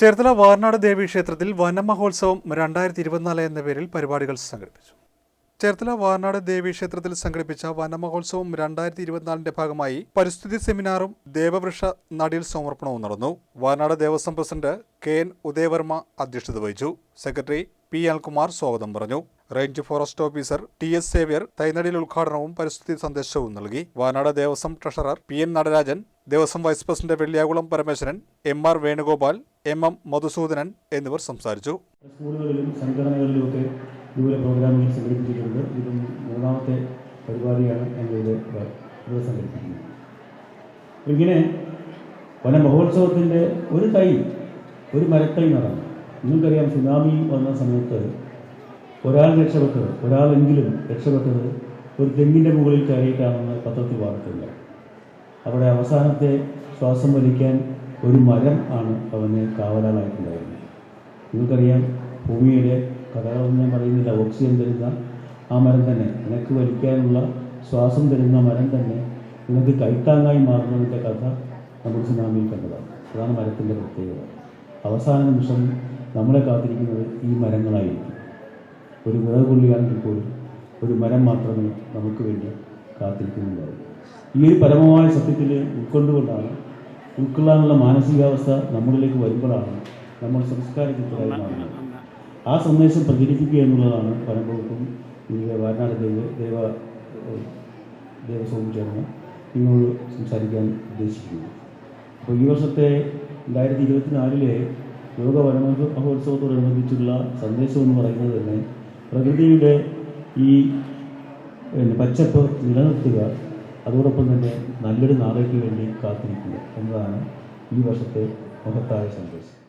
ചേർത്തല വാർനാട് ദേവി ക്ഷേത്രത്തിൽ വനമഹോത്സവം രണ്ടായിരത്തി ഇരുപത്തിനാല് എന്ന പേരിൽ പരിപാടികൾ സംഘടിപ്പിച്ചു. ചേർത്തല വാർനാട് ദേവി ക്ഷേത്രത്തിൽ സംഘടിപ്പിച്ച വനമഹോത്സവം രണ്ടായിരത്തി ഇരുപത്തിനാലിന്റെ ഭാഗമായി പരിസ്ഥിതി സെമിനാറും ദേവവൃക്ഷ നടീൽ സമർപ്പണവും നടന്നു. Varnad Devaswom president K N Udayavarma അധ്യക്ഷത വഹിച്ചു. സെക്രട്ടറി പി അൽകുമാർ സ്വാഗതം പറഞ്ഞു. Range forest officer T S Xavier തൈനടിയിൽ ഉദ്ഘാടനവും പരിസ്ഥിതി സന്ദേശവും നൽകി. Vanad Devaswom treasurer P N Natarajan Devaswom vice president Velliyakulam Parameswaran M R Venugopal M M Madhusudanan എന്നിവർ സംസാരിച്ചു. സ്കൂളുകളിലും സംഘടനകളിലുമൊക്കെ ഇതുപോലെ പ്രോഗ്രാമുകൾ സംഘടിപ്പിച്ചിട്ടുണ്ട്. ഇതും മൂന്നാമത്തെ പരിപാടിയാണ് ഞങ്ങളിത് ഇവിടെ സംഘടിപ്പിക്കുന്നത് ഇങ്ങനെ വനമഹോത്സവത്തിന്റെ ഒരു തൈ ഒരു മരത്തൈ നടന്നു. നിങ്ങൾക്കറിയാം സുനാമി വന്ന സമയത്ത് ഒരാൾ രക്ഷപ്പെട്ടത് ഒരാളെങ്കിലും രക്ഷപ്പെട്ടത് ഒരു തെങ്ങിന്റെ മുകളിൽ കയറിയിട്ടാണെന്ന് പത്രത്തിൽ വാർത്തയില്ല അവിടെ അവസാനത്തെ ശ്വാസം വലിക്കാൻ ഒരു മരം ആണ് അവന് കാവലാളായിട്ടുണ്ടായിരുന്നത് നിങ്ങൾക്കറിയാം ഭൂമിയുടെ കഥകളൊന്നും ഞാൻ പറയുന്നില്ല. ഓക്സിജൻ തരുന്ന ആ മരം തന്നെ നിനക്ക് വലിക്കാനുള്ള ശ്വാസം തരുന്ന മരം തന്നെ നിനക്ക് കൈത്താങ്ങായി മാറുന്നതിന്റെ കഥ നമ്മൾ സുനാമിയിൽ കണ്ടതാണ്. അതാണ് മരത്തിന്റെ പ്രത്യേകത. അവസാന നിമിഷം നമ്മളെ കാത്തിരിക്കുന്നത് ഈ മരങ്ങളായിരിക്കും. ഒരു വിറകുള്ളിയാണെങ്കിൽ പോലും ഒരു മരം മാത്രമേ നമുക്ക് വേണ്ടി കാത്തിരിക്കുന്നുണ്ടാവും ഈ ഒരു പരമമായ സത്യത്തിൽ ഉൾക്കൊണ്ടുകൊണ്ടാണ് ഉൾക്കൊള്ളാനുള്ള മാനസികാവസ്ഥ നമ്മളിലേക്ക് വരുമ്പോഴാണ് നമ്മൾ സംസ്കാരത്തിൽ മാറുന്നത്. ആ സന്ദേശം പ്രചരിപ്പിക്കുക എന്നുള്ളതാണ് ഈ വയനാട് ദേവ ദേവ ദേവസ്വം ചേർന്ന് നിങ്ങളോട് സംസാരിക്കാൻ ഉദ്ദേശിക്കുന്നത് അപ്പോൾ ഈ വർഷത്തെ രണ്ടായിരത്തി ഇരുപത്തിനാലിലെ ലോക വന മഹോത്സവത്തോടനുബന്ധിച്ചുള്ള സന്ദേശം എന്ന് പറയുന്നത് തന്നെ പ്രകൃതിയുടെ ഈ പച്ചപ്പ് നിലനിർത്തുക അതോടൊപ്പം തന്നെ നല്ലൊരു നാളേക്ക് വേണ്ടി കാത്തിരിക്കുക എന്നതാണ് ഈ വർഷത്തെ മഹത്തായ സന്ദേശം.